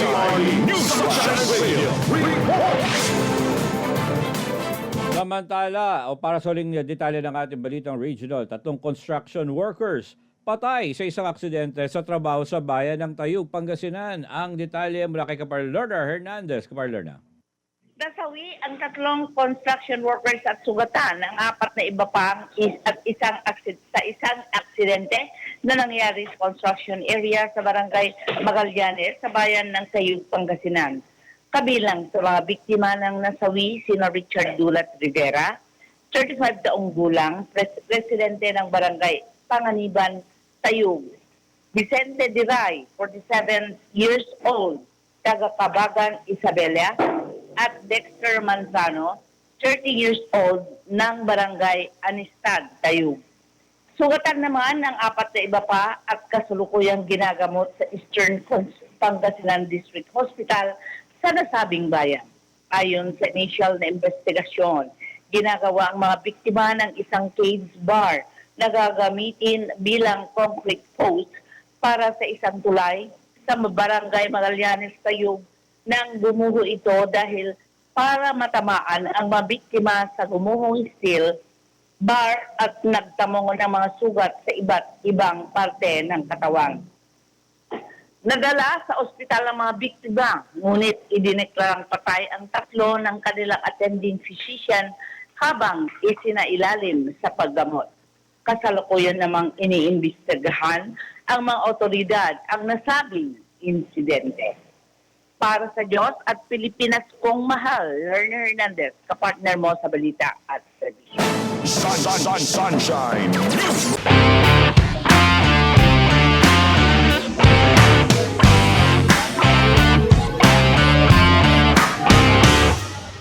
Sunshine, New Sunshine Radio. Report! Samantala, o para sa uling detalye ng ating balitang regional, tatlong construction workers patay sa isang aksidente sa trabaho sa bayan ng Tayug, Pangasinan. Ang detalye mula kay Kapar Lerna Hernandez. Kapar Lerna. Nasawi ang tatlong construction workers at sugatan ang apat na iba pang is, at isang sa isang aksidente na nangyari sa construction area sa barangay Magallanes sa bayan ng Sayug, Pangasinan. Kabilang sa mga biktima ng nasawi sina Richard Dulat Rivera, 35 taong gulang, pres- presidente ng barangay Panganiban, Sayug. Vicente Diray, 47 years old, taga Kabagan, Isabela, at Dexter Manzano, 30 years old, ng barangay Anistad, Tayug. Sugatan naman ng apat na iba pa at kasulukuyang ginagamot sa Eastern Pangasinan District Hospital sa nasabing bayan. Ayon sa initial na investigasyon, ginagawa ang mga biktima ng isang cage bar na gagamitin bilang concrete post para sa isang tulay sa barangay Magallanes Tayug nang gumuho ito dahil para matamaan ang mga biktima sa gumuhong steel bar at nagtamong ng mga sugat sa iba't ibang parte ng katawan. Nadala sa ospital ang mga biktima, ngunit idineklarang patay ang tatlo ng kanilang attending physician habang isinailalim sa paggamot. Kasalukuyan namang iniimbestigahan ang mga otoridad ang nasabing insidente. Para sa Diyos at Pilipinas kong mahal, Lerner Hernandez, kapartner mo sa balita at servisyo. Sun, sun, sun, sunshine.